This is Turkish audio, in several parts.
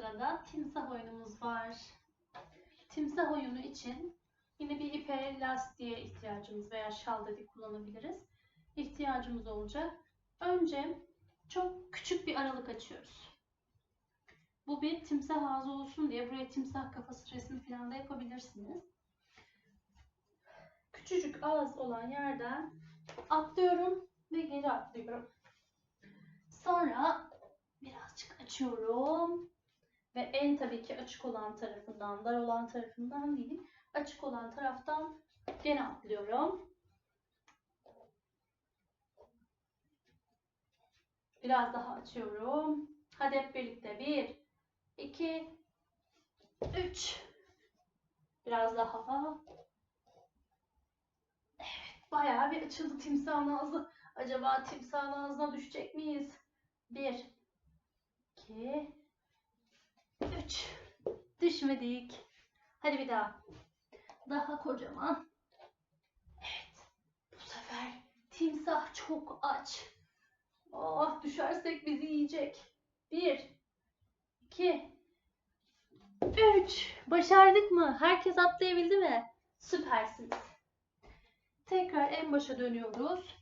sırada timsah oyunumuz var. Timsah oyunu için yine bir ipe lastiğe ihtiyacımız veya şal dedi kullanabiliriz. İhtiyacımız olacak. Önce çok küçük bir aralık açıyoruz. Bu bir timsah ağzı olsun diye buraya timsah kafası resmi falan da yapabilirsiniz. Küçücük ağız olan yerden atlıyorum ve geri atlıyorum. Sonra birazcık açıyorum ve en tabii ki açık olan tarafından, dar olan tarafından değil, açık olan taraftan gene atlıyorum. Biraz daha açıyorum. Hadi hep birlikte. Bir, iki, üç. Biraz daha. Evet, bayağı bir açıldı timsahın ağzı. Acaba timsahın ağzına düşecek miyiz? Bir, iki, üç. Düşmedik. Hadi bir daha. Daha kocaman. Evet. Bu sefer timsah çok aç. Oh düşersek bizi yiyecek. Bir, iki, üç. Başardık mı? Herkes atlayabildi mi? Süpersiniz. Tekrar en başa dönüyoruz.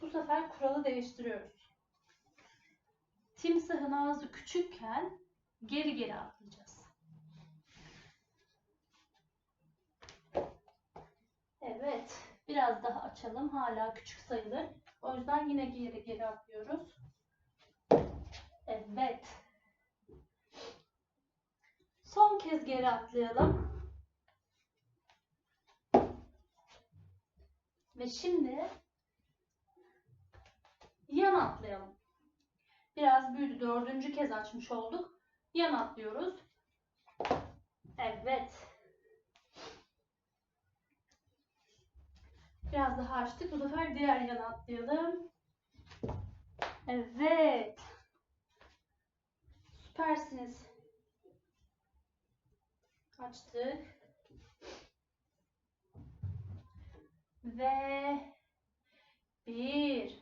Bu sefer kuralı değiştiriyoruz. Timsahın ağzı küçükken geri geri atlayacağız. Evet. Biraz daha açalım. Hala küçük sayılır. O yüzden yine geri geri atlıyoruz. Evet. Son kez geri atlayalım. Ve şimdi yan atlayalım. Biraz büyüdü. Dördüncü kez açmış olduk. Yan atlıyoruz. Evet. Biraz daha açtık. Bu sefer diğer yana atlayalım. Evet. Süpersiniz. Açtık. Ve bir,